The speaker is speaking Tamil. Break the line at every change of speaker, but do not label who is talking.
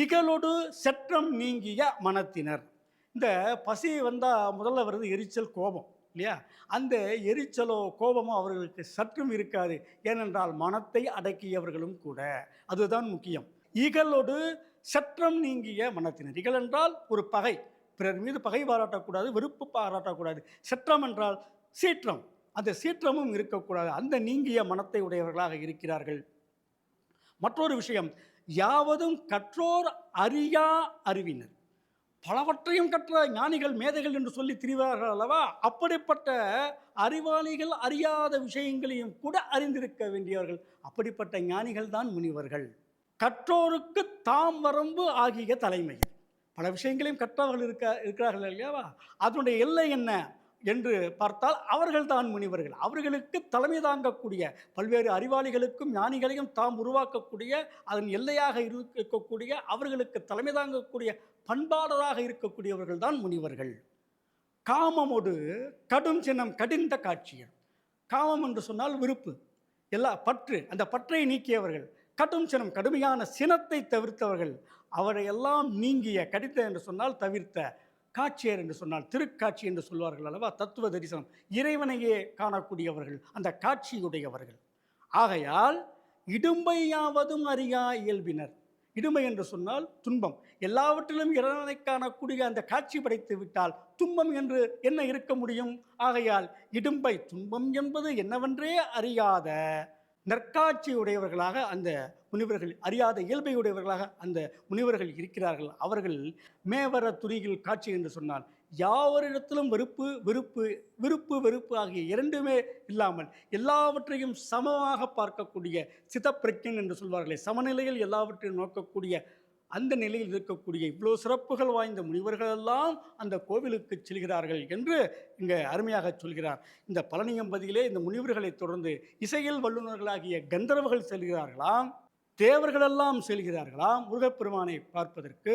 இகலோடு செற்றம் நீங்கிய மனத்தினர். இந்த பசி வந்தால் முதல்ல வருது எரிச்சல் கோபம் இல்லையா? அந்த எரிச்சலோ கோபமோ அவர்களுக்கு சற்றும் இருக்காது. ஏனென்றால் மனத்தை அடக்கியவர்களும் கூட. அதுதான் முக்கியம். இகலொடு சற்றம் நீங்கிய மனத்தினர். இகல் என்றால் ஒரு பகை. பிறர் மீது பகை பாராட்டக்கூடாது வெறுப்பு பாராட்டக்கூடாது. சற்றம் என்றால் சீற்றம். அந்த சீற்றமும் இருக்கக்கூடாது. அந்த நீங்கிய மனத்தை உடையவர்களாக இருக்கிறார்கள். மற்றொரு விஷயம் யாவதும் கற்றோர் அறியா அறிவினர். பலவற்றையும் கற்ற ஞானிகள் மேதைகள் என்று சொல்லி திரிவார்கள் அல்லவா? அப்படிப்பட்ட அறிவாளிகள் அறியாத விஷயங்களையும் கூட அறிந்திருக்க வேண்டியவர்கள் அப்படிப்பட்ட ஞானிகள் தான் முனிவர்கள். கற்றோருக்கு தாம் வரம்பு ஆகிய தலைமை பல விஷயங்களையும் கற்றவர்கள் இருக்க இருக்கிறார்கள் இல்லையாவா அதனுடைய எல்லை என்ன? என்று பார்த்தால் அவர்கள் தான் முனிவர்கள். அவர்களுக்கு தலைமை தாங்கக்கூடிய பல்வேறு அறிவாளிகளுக்கும் ஞானிகளையும் தாம் உருவாக்கக்கூடிய அதன் எல்லையாக இருக்கக்கூடிய அவர்களுக்கு தலைமை தாங்கக்கூடிய பண்பாளராக இருக்கக்கூடியவர்கள் தான் முனிவர்கள் காமமோடு கடும் சின்னம் கடிந்த காட்சியர் காமம் என்று சொன்னால் விருப்பு. எல்லா பற்று அந்த பற்றை நீக்கியவர்கள். கடும் சினம் கடுமையான சினத்தை தவிர்த்தவர்கள். அவரையெல்லாம் நீங்கிய கடித்த என்று சொன்னால் தவிர்த்த காட்சியர் என்று சொன்னால் திருக்காட்சி என்று சொல்வார்கள் அல்லவா? தத்துவ தரிசனம். இறைவனையே காணக்கூடியவர்கள் அந்த காட்சியுடையவர்கள். ஆகையால் இடும்பையாவதும் அறியா இயல்பினர். இடுமை என்று சொன்னால் துன்பம். எல்லாவற்றிலும் இறைவனை காணக்கூடிய அந்த காட்சி படைத்து விட்டால் துன்பம் என்று என்ன இருக்க முடியும்? ஆகையால் இடும்பை துன்பம் என்பது என்னவென்றே அறியாத நற்காட்சி உடையவர்களாக அந்த முனிவர்கள் அறியாத இயல்பை உடையவர்களாக அந்த முனிவர்கள் இருக்கிறார்கள். அவர்கள் மேவர துணியில் காட்சி என்று சொன்னால் யாவரிடத்திலும் வெறுப்பு வெறுப்பு விருப்பு வெறுப்பு ஆகிய இரண்டுமே இல்லாமல் எல்லாவற்றையும் சமமாக பார்க்கக்கூடிய சிதப்பிரஜன் என்று சொல்வார்களே சமநிலையில் எல்லாவற்றையும் நோக்கக்கூடிய அந்த நிலையில் இருக்கக்கூடிய இவ்வளோ சிறப்புகள் வாய்ந்த முனிவர்களெல்லாம் அந்த கோவிலுக்கு செல்கிறார்கள் என்று இங்கே அருமையாக சொல்கிறார். இந்த பழனியம்பதியிலே இந்த முனிவர்களை தொடர்ந்து இசையில் வல்லுநர்களாகிய கந்தர்வர்கள் செல்கிறார்களாம் தேவர்களெல்லாம் செல்கிறார்களாம் முருகப்பெருமானை பார்ப்பதற்கு.